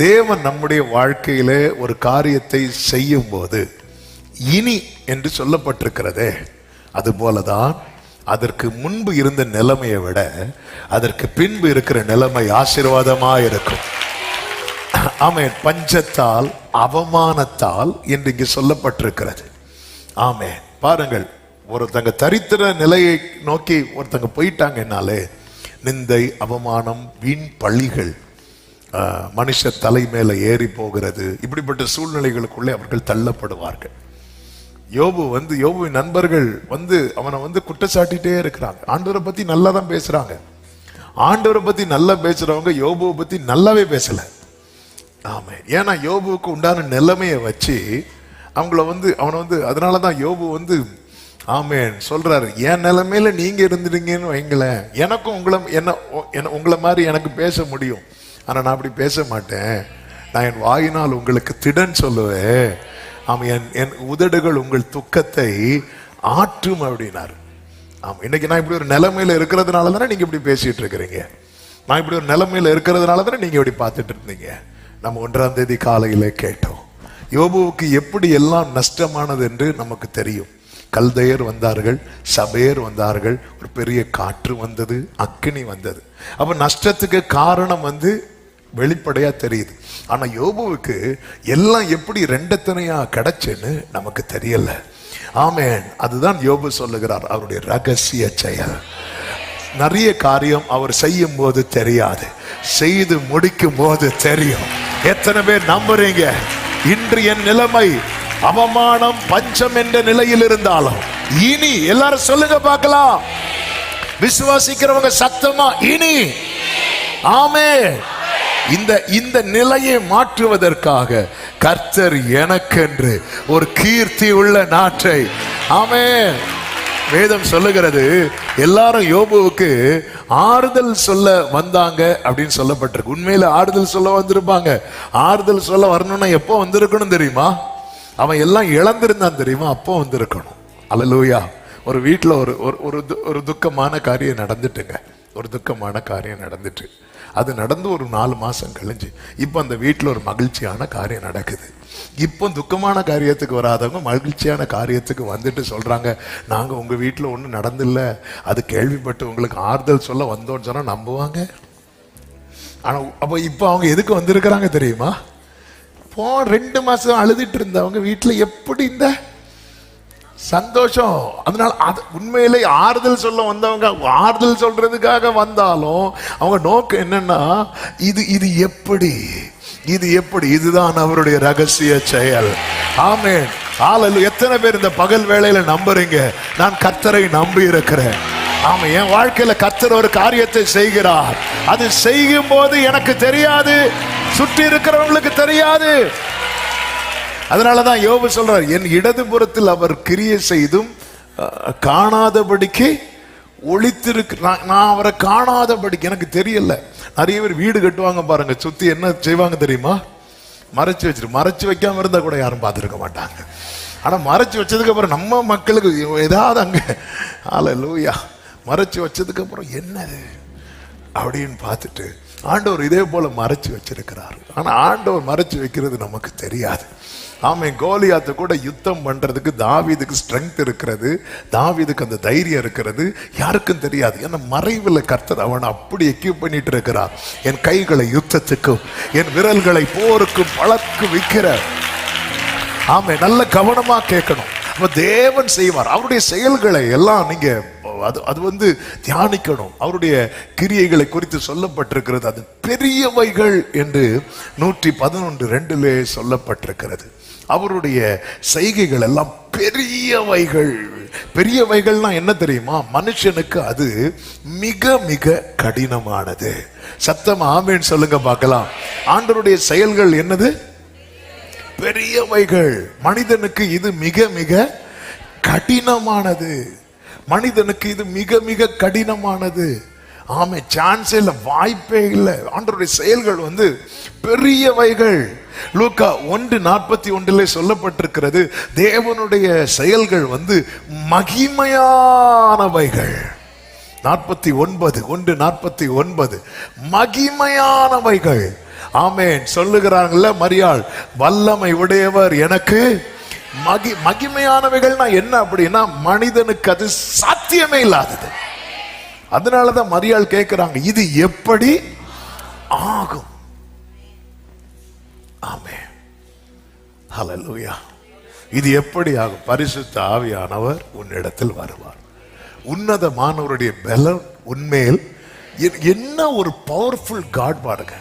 தேவன் நம்முடைய வாழ்க்கையிலே ஒரு காரியத்தை செய்யும் போது இனி என்று சொல்லப்பட்டிருக்கிறதே அதுபோலதான் அதற்கு முன்பு இருந்த நிலைமையை விட அதற்கு பின்பு இருக்கிற நிலைமை ஆசீர்வாதமா இருக்கும். ஆமென். பஞ்சத்தால் அவமானத்தால் என்று இங்கு சொல்லப்பட்டிருக்கிறது. ஆமே பாருங்கள் ஒருத்தங்க தரித்திர நிலையை நோக்கி ஒருத்தங்க போயிட்டாங்கன்னாலே நிந்தை அவமானம் வீண் பழிகள் மனுஷ தலை மேலே ஏறி போகிறது. இப்படிப்பட்ட சூழ்நிலைகளுக்குள்ளே அவர்கள் தள்ளப்படுவார்கள். யோபு வந்து யோபுவின் நண்பர்கள் வந்து அவனை வந்து குற்றச்சாட்டிட்டே இருக்கிறாங்க. ஆண்டவரை பற்றி நல்லா தான் பேசுகிறாங்க ஆண்டவரை பற்றி நல்லா பேசுகிறவங்க யோபுவை பற்றி நல்லாவே பேசலை. ஆமாம் ஏன்னா யோபுவுக்கு உண்டான நிலைமையை வச்சு அவங்கள வந்து அவனை வந்து அதனால தான் யோபு வந்து ஆமேன் சொல்கிறாரு என் நிலைமையில நீங்கள் இருந்துட்டீங்கன்னு வைங்களேன். எனக்கும் உங்களை என்ன என்ன- உங்களை மாதிரி எனக்கு பேச முடியும். ஆனால் நான் அப்படி பேச மாட்டேன் நான் என் வாயினால் உங்களுக்கு திடன் சொல்லுவேன். ஆம் என் என் உதடுகள் உங்கள் துக்கத்தை ஆற்றும் அப்படின்னாரு. ஆமாம் இன்னைக்கு நான் இப்படி ஒரு நிலைமையில் இருக்கிறதுனால தானே நீங்கள் இப்படி பேசிட்டு இருக்கிறீங்க. நான் இப்படி ஒரு நிலைமையில் இருக்கிறதுனால தானே நீங்கள் இப்படி பார்த்துட்டு இருந்தீங்க. நம்ம ஒன்றாம் தேதி காலையில் கேட்டோம். யோபுவுக்கு எப்படி எல்லாம் நஷ்டமானது என்று நமக்கு தெரியும். கல்தையர் வந்தார்கள் சபையர் வந்தார்கள் ஒரு பெரிய காற்று வந்தது அக்கினி வந்தது. அப்போ நஷ்டத்துக்கு காரணம் வந்து வெளிப்படையா தெரியுது. ஆனா யோபுவுக்கு எல்லாம் எப்படி ரெண்டத்தனையாக கிடைச்சுன்னு நமக்கு தெரியல. ஆமேன். அதுதான் யோபு சொல்லுகிறார் அவருடைய ரகசிய செயல். நிறைய காரியம் அவர் செய்யும் போது தெரியாது. செய்து முடிக்கும் போது தெரியும். எத்தனை பேர் நம்புறீங்க? இன்று என் நிலைமை அவமானம் பஞ்சம் என்ற நிலையில் இருந்தாலும் இனி எல்லாரும் சொல்லுங்க பார்க்கலாம். விசுவாசிக்கிறவங்க சத்தமா இனி. ஆமே இந்த இந்த நிலையை மாற்றுவதற்காக கர்த்தர் எனக்கென்று ஒரு கீர்த்தி உள்ள நாட்டை ஆமே வேதம் சொல்லுகிறது எல்லாரும் யோபுவுக்கு ஆறுதல் சொல்ல வந்தாங்க அப்படின்னு சொல்லப்பட்டிருக்கு. உண்மையில ஆறுதல் சொல்ல வந்திருப்பாங்க. ஆறுதல் சொல்ல வரணும்னா எப்போ வந்திருக்கணும் தெரியுமா? அவன் எல்லாம் இழந்திருந்தான் தெரியுமா? அப்போ வந்திருக்கணும். அலலூயா ஒரு வீட்டில் ஒரு ஒரு ஒரு து- ஒரு துக்கமான காரியம் நடந்துட்டுங்க. ஒரு துக்கமான காரியம் நடந்துட்டு. அது நடந்து ஒரு நாலு மாதம் கழிஞ்சு இப்போ அந்த வீட்டில் ஒரு மகிழ்ச்சியான காரியம் நடக்குது. இப்போ துக்கமான காரியத்துக்கு வராதவங்க மகிழ்ச்சியான காரியத்துக்கு வந்துட்டு சொல்கிறாங்க நாங்கள் உங்கள் வீட்டில் ஒன்றும் நடந்தில்லை. அது கேள்விப்பட்டு உங்களுக்கு ஆறுதல் சொல்ல வந்தோன்னு சொன்னால் நம்புவாங்க? ஆனால் அப்போ இப்போ அவங்க எதுக்கு வந்திருக்கிறாங்க தெரியுமா? போ ரெண்டு மாதம் அழுதுட்டு இருந்தவங்க வீட்டில் எப்படி இந்த சந்தோஷம். அதனால அது உண்மையிலே ஆறுதல் சொல்ல வந்தவங்க ஆறுதல் சொல்றதுக்காக வந்தாலும் அவங்க நோக்கம் என்னன்னா இது இது எப்படி? இது எப்படி? இதுதான் அவருடைய ரகசிய செயல். ஆமேன். ஆளல் எத்தனை பேர் இந்த பகல் வேலையில நம்புறீங்க? நான் கர்த்தரை நம்பி இருக்கிறேன். ஆமா என் வாழ்க்கையில கர்த்தர் ஒரு காரியத்தை செய்கிறார். அது செய்யும் போது எனக்கு தெரியாது. சுற்றி இருக்கிறவங்களுக்கு தெரியாது. அதனாலதான் யோபு சொல்றார் என் இடதுபுறத்தில் அவர் கிரிய செய்தும் காணாதபடிக்கு ஒழித்திருக்கு நான் நான் அவரை காணாதபடிக்கு எனக்கு தெரியல. நிறைய பேர் வீடு கட்டுவாங்க பாருங்க சுத்தி என்ன செய்வாங்க தெரியுமா? மறைச்சு வச்சிரு மறைச்சு வைக்காம இருந்தா கூட யாரும் பார்த்துருக்க மாட்டாங்க. ஆனா மறைச்சு வச்சதுக்கு அப்புறம் நம்ம மக்களுக்கு ஏதாவது அங்க ஆல லூயா மறைச்சு வச்சதுக்கு அப்புறம் என்னது? அப்படின்னு பார்த்துட்டு ஆண்டவர் இதே போல மறைச்சு வச்சிருக்கிறார். ஆனா ஆண்டவர் மறைச்சு வைக்கிறது நமக்கு தெரியாது. ஆமை கோலியாத்து கூட யுத்தம் பண்ணுறதுக்கு தாவீதுக்கு ஸ்ட்ரென்த் இருக்கிறது. தாவீதுக்கு அந்த தைரியம் இருக்கிறது. யாருக்கும் தெரியாது. ஏன்னா மறைவில் கர்த்தர் அவனை அப்படி எக்யூப் பண்ணிட்டு இருக்கிறார். என் கைகளை யுத்தத்துக்கும் என் விரல்களை போருக்கும் பழக்கு விற்கிற ஆமை நல்ல கவனமாக கேட்கணும். அப்ப தேவன் செய்வார். அவருடைய செயல்களை எல்லாம் நீங்கள் அது அது வந்து தியானிக்கணும். அவருடைய கிரியைகளை குறித்து சொல்லப்பட்டிருக்கிறது. அது பெரியவைகள் என்று நூற்றி பதினொன்று ரெண்டிலே சொல்லப்பட்டிருக்கிறது. அவருடைய செய்கைகள் எல்லாம் பெரியவைகள். பெரியவைகள்னா என்ன தெரியுமா? மனுஷனுக்கு அது மிக மிக கடினமானது. சத்தம் ஆமேன்னு சொல்லுங்க பார்க்கலாம். ஆண்டருடைய செயல்கள் என்னது? பெரியவைகள். மனிதனுக்கு இது மிக மிக கடினமானது. மனிதனுக்கு இது மிக மிக கடினமானது. ஆமை சான்ஸே இல்லை வாய்ப்பே இல்லை. ஆண்டவருடைய செயல்கள் வந்து பெரியவைகள். லூக்கா ஒன்று நாற்பத்தி ஒன்றிலே சொல்லப்பட்டிருக்கிறது தேவனுடைய செயல்கள் வந்து மகிமையானவைகள். நாற்பத்தி ஒன்பது ஒன்று நாற்பத்தி ஒன்பது மகிமையானவைகள். ஆமேன். சொல்லுகிறாங்கல்ல மரியாள் வல்லமை உடையவர் எனக்கு மகி மகிமையானவைகள்னா என்ன அப்படின்னா மனிதனுக்கு அது சாத்தியமே இல்லாதது. அதனாலதான் மரியாள் கேட்கிறாங்க இது எப்படி ஆகும்? ஆமே ஹலலூயா இது எப்படி ஆகும்? பரிசுத்த ஆவியானவர் உன்னிடத்தில் வருவார். உன்னதமானவருடைய பலம் உண்மையில் என்ன ஒரு பவர்ஃபுல் காட் பாருங்க.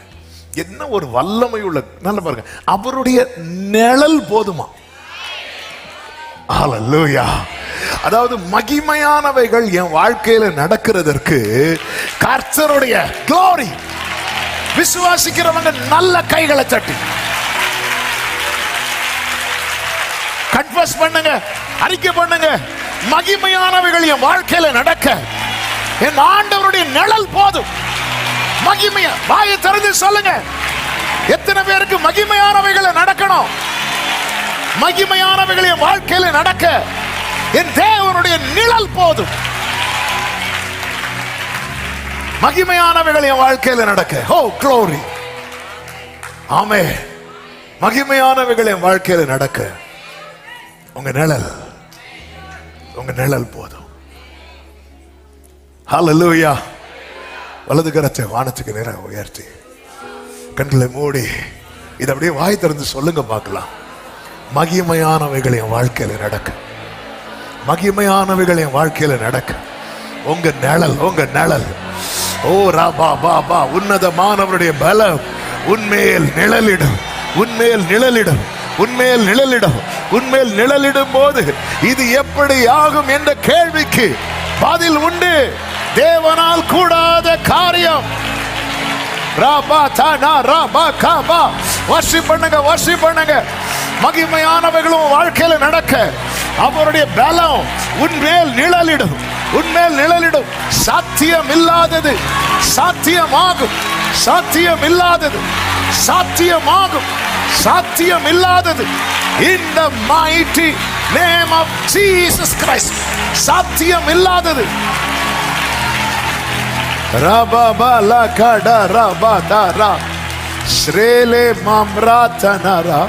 என்ன ஒரு வல்லமை உள்ள நல்ல பாருங்க. அவருடைய நிழல் போதுமா? ஹalleluya அதாவது மகிமையானவைகள் என் வாழ்க்கையில நடக்கிறதற்கு கர்த்தருடைய க்ளோரி விசுவாசிக்கிறவங்க நல்ல கைகளை தட்டி. கன்ஃபஸ் பண்ணுங்க அறிக்கை பண்ணுங்க. மகிமையானவைகள் என் வாழ்க்கையில நடக்க. என் ஆண்டவருடைய நிழல் போதும். மகிமைய வாயை திறந்து சொல்லுங்க. எத்தனை பேருக்கு மகிமையானவைகளை நடக்கணும்? மகிமையானவைகள் என் வாழ்க்கையில நடக்க. என் தேவனுடைய நிழல் போதும். மகிமையானவைகள் என் வாழ்க்கையில நடக்க. ஓ க்ளோரி ஆமே. மகிமையானவைகள் என் வாழ்க்கையில நடக்க. உங்க நிழல் உங்க நிழல் போதும். ஹalleluya வலது கரத்தை வானத்துக்கு நேரம் உயர்த்தி. கண்களை மூடி இதை அப்படியே வாய் திறந்து சொல்லுங்க பார்க்கலாம். மகிமையானவைகள் என் வாழ்க்கையில நடக்கும் மகிமையானவைகள் என் வாழ்க்கையில நடக்க. உங்க நிழல் உங்க நிழல். ஓ ராபா பா பா உன்னதமானவருடைய பலம் உன்மேல் நிழலிடும் உன்மேல் நிழலிடும் உன்மேல் நிழலிடும் உன்மேல் நிழலிடும் போது இது எப்படி ஆகும் என்ற கேள்விக்கு பதில் உண்டு. தேவனால் கூடாத காரியம். ராபா தானா ராபா காபா வர்ஷி பண்ணுங்க வர்ஷி பண்ணுங்க. மகிமையானவைகளும் வாழ்க்கையில நடக்க. அவருடைய பலம் உன்மேல் நிழலிடும். உன்மேல் நிழலிடும். சாத்தியம் இல்லாதது சாத்தியமாகும். சாத்தியம் இல்லாதது சாத்தியமாகும் சாத்தியம் இல்லாதது இந்த mighty name of Jesus Christ சாத்தியம் இல்லாதது Rababa கட ரபதரா ஸ்ரேலே மாம்ராத்தனரா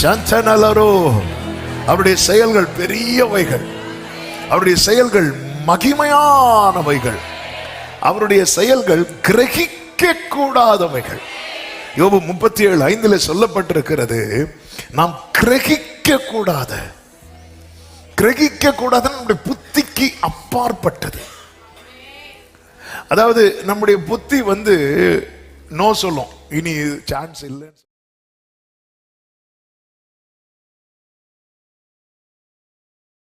சந்தனலரோ அவருடைய செயல்கள் பெரியவைகள். அவருடைய செயல்கள் மகிமையானவைகள். அவருடைய செயல்கள் கிரகிக்க கூடாதவைகள் யோபு முப்பத்தி ஏழு ஐந்துல சொல்லப்பட்டிருக்கிறது நாம் கிரகிக்க கூடாத கிரகிக்க கூடாது நம்முடைய புத்திக்கு அப்பாற்பட்டது. அதாவது நம்முடைய புத்தி வந்து நோ சொல்லும். இனி சான்ஸ் இல்லைன்னு